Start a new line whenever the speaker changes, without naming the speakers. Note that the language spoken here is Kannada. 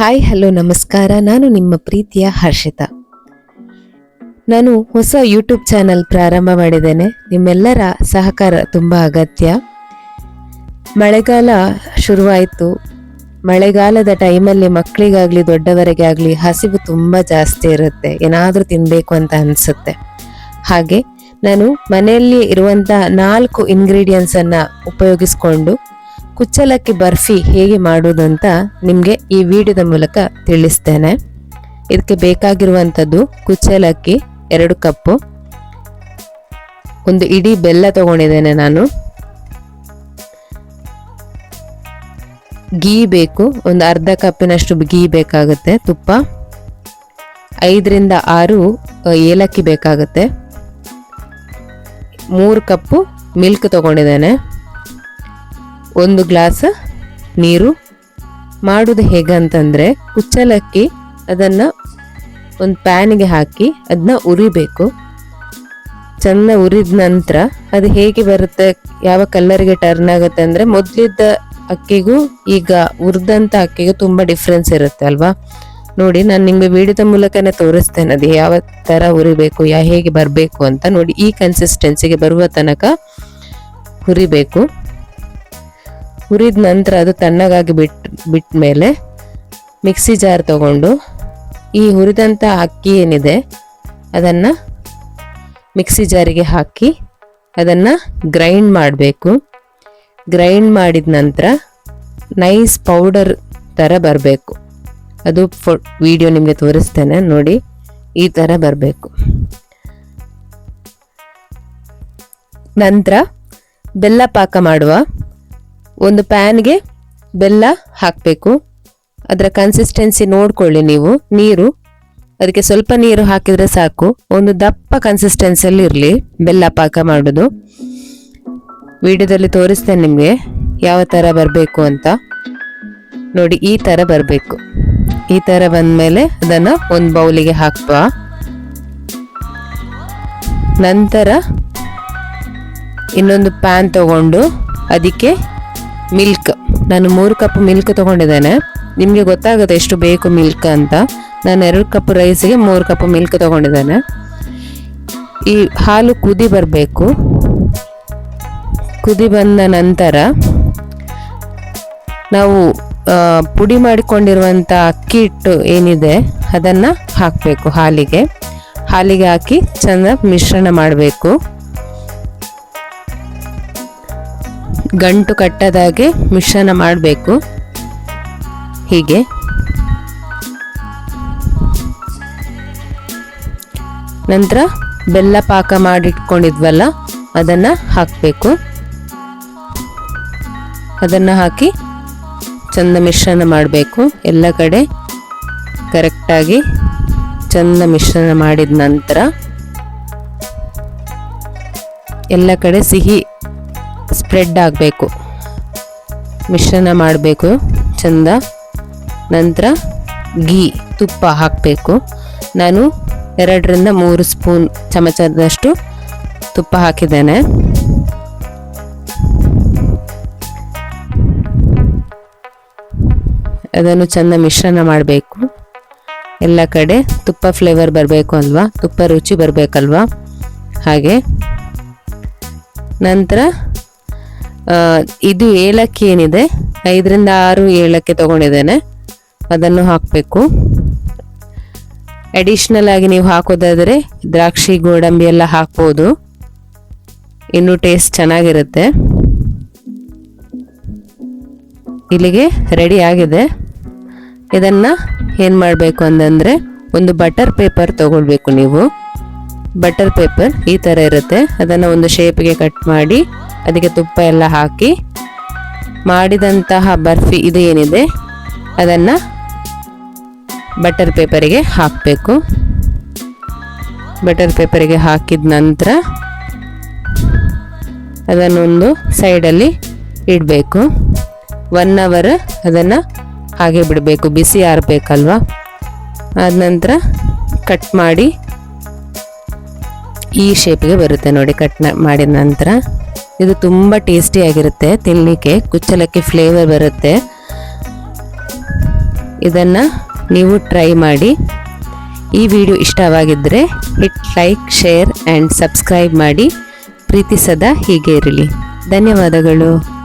ಹಾಯ್ ಹಲೋ ನಮಸ್ಕಾರ. ನಾನು ನಿಮ್ಮ ಪ್ರೀತಿಯ ಹರ್ಷಿತಾ. ನಾನು ಹೊಸ ಯೂಟ್ಯೂಬ್ ಚಾನಲ್ ಪ್ರಾರಂಭ ಮಾಡಿದ್ದೇನೆ. ನಿಮ್ಮೆಲ್ಲರ ಸಹಕಾರ ತುಂಬ ಅಗತ್ಯ. ಮಳೆಗಾಲ ಶುರುವಾಯಿತು. ಮಳೆಗಾಲದ ಟೈಮಲ್ಲಿ ಮಕ್ಕಳಿಗಾಗಲಿ, ದೊಡ್ಡವರಿಗೆ ಆಗಲಿ, ಹಸಿವು ತುಂಬ ಜಾಸ್ತಿ ಇರುತ್ತೆ. ಏನಾದರೂ ತಿನ್ನಬೇಕು ಅಂತ ಅನಿಸುತ್ತೆ. ಹಾಗೆ, ನಾನು ಮನೆಯಲ್ಲಿ ಇರುವಂಥ ನಾಲ್ಕು ಇಂಗ್ರೀಡಿಯೆಂಟ್ಸನ್ನು ಉಪಯೋಗಿಸ್ಕೊಂಡು ಕುಚ್ಚಲಕ್ಕಿ ಬರ್ಫಿ ಹೇಗೆ ಮಾಡೋದು ಅಂತ ನಿಮಗೆ ಈ ವಿಡಿಯೋದ ಮೂಲಕ ತಿಳಿಸ್ತೇನೆ. ಇದಕ್ಕೆ ಬೇಕಾಗಿರುವಂಥದ್ದು ಕುಚ್ಚಲಕ್ಕಿ ಎರಡು ಕಪ್ಪು, ಒಂದು ಇಡೀ ಬೆಲ್ಲ ತಗೊಂಡಿದ್ದೇನೆ ನಾನು. ಗೀ ಬೇಕು, ಒಂದು ಅರ್ಧ ಕಪ್ಪಿನಷ್ಟು ಗೀ ಬೇಕಾಗುತ್ತೆ ತುಪ್ಪ, ಐದರಿಂದ ಆರು ಏಲಕ್ಕಿ ಬೇಕಾಗುತ್ತೆ. ಮೂರು ಕಪ್ಪು ಮಿಲ್ಕ್ ತಗೊಂಡಿದ್ದೇನೆ. ಒಂದು ಗ್ಲಾಸ್ ನೀರು. ಮಾಡೋದು ಹೇಗೆ ಅಂತಂದರೆ ಕುಚ್ಚಲಕ್ಕಿ ಅದನ್ನು ಒಂದು ಪ್ಯಾನಿಗೆ ಹಾಕಿ ಅದನ್ನ ಉರಿಬೇಕು. ಚೆಂದ ಉರಿದ ನಂತರ ಅದು ಹೇಗೆ ಬರುತ್ತೆ, ಯಾವ ಕಲ್ಲರ್ಗೆ ಟರ್ನ್ ಆಗುತ್ತೆ ಅಂದರೆ ಮೊದಲಿದ್ದ ಅಕ್ಕಿಗೂ ಈಗ ಉರಿದಂಥ ಅಕ್ಕಿಗೂ ತುಂಬ ಡಿಫ್ರೆನ್ಸ್ ಇರುತ್ತೆ ಅಲ್ವಾ? ನೋಡಿ, ನಾನು ನಿಮಗೆ ವಿಡಿಯೋದ ಮೂಲಕನೇ ತೋರಿಸ್ತೇನೆ ಅದು ಯಾವ ಥರ ಉರಿಬೇಕು, ಯಾ ಹೇಗೆ ಬರಬೇಕು ಅಂತ ನೋಡಿ, ಈ ಕನ್ಸಿಸ್ಟೆನ್ಸಿಗೆ ಬರುವ ತನಕ ಹುರಿಬೇಕು ಹುರಿದ ನಂತರ ಅದು ತಣ್ಣಗಾಗಿ ಬಿಟ್, ಬಿಟ್ಟ ಮೇಲೆ ಮಿಕ್ಸಿ ಜಾರ್ ತಗೊಂಡು ಈ ಹುರಿದಂಥ ಅಕ್ಕಿ ಏನಿದೆ, ಅದನ್ನು ಮಿಕ್ಸಿ ಜಾರಿಗೆ ಹಾಕಿ ಅದನ್ನು ಗ್ರೈಂಡ್ ಮಾಡಬೇಕು. ಗ್ರೈಂಡ್ ಮಾಡಿದ ನಂತರ ನೈಸ್ ಪೌಡರ್ ಥರ ಬರಬೇಕು. ಅದು ಫೋ ವಿಡಿಯೋ ನಿಮಗೆ ತೋರಿಸ್ತೇನೆ, ನೋಡಿ ಈ ಥರ ಬರಬೇಕು. ನಂತರ ಬೆಲ್ಲ ಪಾಕ ಮಾಡುವ. ಒಂದು ಪ್ಯಾನ್ಗೆ ಬೆಲ್ಲ ಹಾಕಬೇಕು. ಅದರ ಕನ್ಸಿಸ್ಟೆನ್ಸಿ ನೋಡ್ಕೊಳ್ಳಿ ನೀವು. ನೀರು, ಅದಕ್ಕೆ ಸ್ವಲ್ಪ ನೀರು ಹಾಕಿದರೆ ಸಾಕು. ಒಂದು ದಪ್ಪ ಕನ್ಸಿಸ್ಟೆನ್ಸಿಯಲ್ಲಿ ಇರಲಿ. ಬೆಲ್ಲ ಪಾಕ ಮಾಡೋದು. ವಿಡಿಯೋದಲ್ಲಿ ತೋರಿಸ್ತೇನೆ ನಿಮಗೆ ಯಾವ ಥರ ಬರಬೇಕು ಅಂತ. ನೋಡಿ, ಈ ಥರ ಬರಬೇಕು. ಈ ಥರ ಬಂದಮೇಲೆ ಅದನ್ನು ಒಂದು ಬೌಲಿಗೆ ಹಾಕುವ ನಂತರ ಇನ್ನೊಂದು ಪ್ಯಾನ್ ತಗೊಂಡು ಅದಕ್ಕೆ ಮಿಲ್ಕ್ ನಾನು ಮೂರು ಕಪ್ ಮಿಲ್ಕ್ ತಗೊಂಡಿದ್ದೇನೆ. ನಿಮಗೆ ಗೊತ್ತಾಗುತ್ತೆ ಎಷ್ಟು ಬೇಕು ಮಿಲ್ಕ್ ಅಂತ. ನಾನು ಎರಡು ಕಪ್ ರೈಸಿಗೆ ಮೂರು ಕಪ್ ಮಿಲ್ಕ್ ತಗೊಂಡಿದ್ದೇನೆ. ಈ ಹಾಲು ಕುದಿ ಬರಬೇಕು. ಕುದಿ ಬಂದ ನಂತರ ನಾವು ಪುಡಿ ಮಾಡಿಕೊಂಡಿರುವಂಥ ಅಕ್ಕಿ ಹಿಟ್ಟು ಏನಿದೆ, ಅದನ್ನು ಹಾಕಬೇಕು ಹಾಲಿಗೆ. ಹಾಲಿಗೆ ಹಾಕಿ ಚೆಂದ ಮಿಶ್ರಣ ಮಾಡಬೇಕು. ಗಂಟು ಕಟ್ಟದಾಗೆ ಮಿಶ್ರಣ ಮಾಡಬೇಕು. ಹೀಗೆ. ನಂತರ ಬೆಲ್ಲ ಪಾಕ ಮಾಡಿಟ್ಕೊಂಡಿದ್ವಲ್ಲ, ಅದನ್ನು ಹಾಕಬೇಕು. ಅದನ್ನು ಹಾಕಿ ಚಂದ ಮಿಶ್ರಣ ಮಾಡಬೇಕು. ಎಲ್ಲ ಕಡೆ ಕರೆಕ್ಟಾಗಿ ಚಂದ ಮಿಶ್ರಣ ಮಾಡಿದ ನಂತರ ಎಲ್ಲ ಕಡೆ ಸಿಹಿ ಸ್ಪ್ರೆಡ್ ಆಗಬೇಕು. ಮಿಶ್ರಣ ಮಾಡಬೇಕು. ಚಂದ. ನಂತರ ಗೀ ತುಪ್ಪ ಹಾಕಬೇಕು. ನಾನು ಎರಡರಿಂದ ಮೂರು ಸ್ಪೂನ್ ಚಮಚದಷ್ಟು ತುಪ್ಪ ಹಾಕಿದ್ದೇನೆ. ಅದನ್ನು ಚೆಂದ ಮಿಶ್ರಣ ಮಾಡಬೇಕು. ಎಲ್ಲ ಕಡೆ ತುಪ್ಪ ಫ್ಲೇವರ್ ಬರಬೇಕು ಅಲ್ವಾ? ತುಪ್ಪ ರುಚಿ ಬರಬೇಕಲ್ವಾ? ಹಾಗೆ. ನಂತರ ಇದು ಏಲಕ್ಕಿ ಏನಿದೆ? ಐದರಿಂದ ಆರು ಏಲಕ್ಕಿ ತಗೊಂಡಿದ್ದೇನೆ. ಅದನ್ನು ಹಾಕಬೇಕು. ಅಡಿಷ್ನಲ್ ಆಗಿ ನೀವು ಹಾಕೋದಾದರೆ ದ್ರಾಕ್ಷಿ, ಗೋಡಂಬಿ ಎಲ್ಲ ಹಾಕ್ಬೋದು. ಇನ್ನೂ ಟೇಸ್ಟ್ ಚೆನ್ನಾಗಿರುತ್ತೆ. ಇಲ್ಲಿಗೆ ರೆಡಿ ಆಗಿದೆ. ಇದನ್ನು ಏನು ಮಾಡಬೇಕು ಅಂತಂದರೆ ಒಂದು ಬಟರ್ ಪೇಪರ್ ತೊಗೊಳ್ಬೇಕು ನೀವು. ಬಟರ್ ಪೇಪರ್ ಈ ಥರ ಇರುತ್ತೆ. ಅದನ್ನು ಒಂದು ಶೇಪ್ಗೆ ಕಟ್ ಮಾಡಿ ಅದಕ್ಕೆ ತುಪ್ಪ ಎಲ್ಲ ಹಾಕಿ ಮಾಡಿದಂತಹ ಬರ್ಫಿ ಇದು ಏನಿದೆ? ಅದನ್ನು ಬಟರ್ ಪೇಪರಿಗೆ ಹಾಕಬೇಕು. ಬಟರ್ ಪೇಪರಿಗೆ ಹಾಕಿದ ನಂತರ ಅದನ್ನೊಂದು ಸೈಡಲ್ಲಿ ಇಡಬೇಕು. ಒನ್ ಅವರ್ ಅದನ್ನು ಹಾಗೆ ಬಿಡಬೇಕು. ಬಿಸಿ ಆರಬೇಕಲ್ವ? ಆದ ನಂತರ ಕಟ್ ಮಾಡಿ ಈ ಶೇಪ್ಗೆ ಬರುತ್ತೆ ನೋಡಿ ಕಟ್ ಮಾಡಿದ ನಂತರ. ಇದು ತುಂಬ ಟೇಸ್ಟಿಯಾಗಿರುತ್ತೆ ತಿನ್ನಲಿಕ್ಕೆ ಕುಚ್ಚಲಕ್ಕಿ ಫ್ಲೇವರ್ ಬರುತ್ತೆ. ಇದನ್ನು ನೀವು ಟ್ರೈ ಮಾಡಿ. ಈ video ಇಷ್ಟವಾಗಿದ್ದರೆ hit like share and subscribe ಮಾಡಿ. ಪ್ರೀತಿಸದ ಹೀಗೆ ಇರಲಿ. ಧನ್ಯವಾದಗಳು.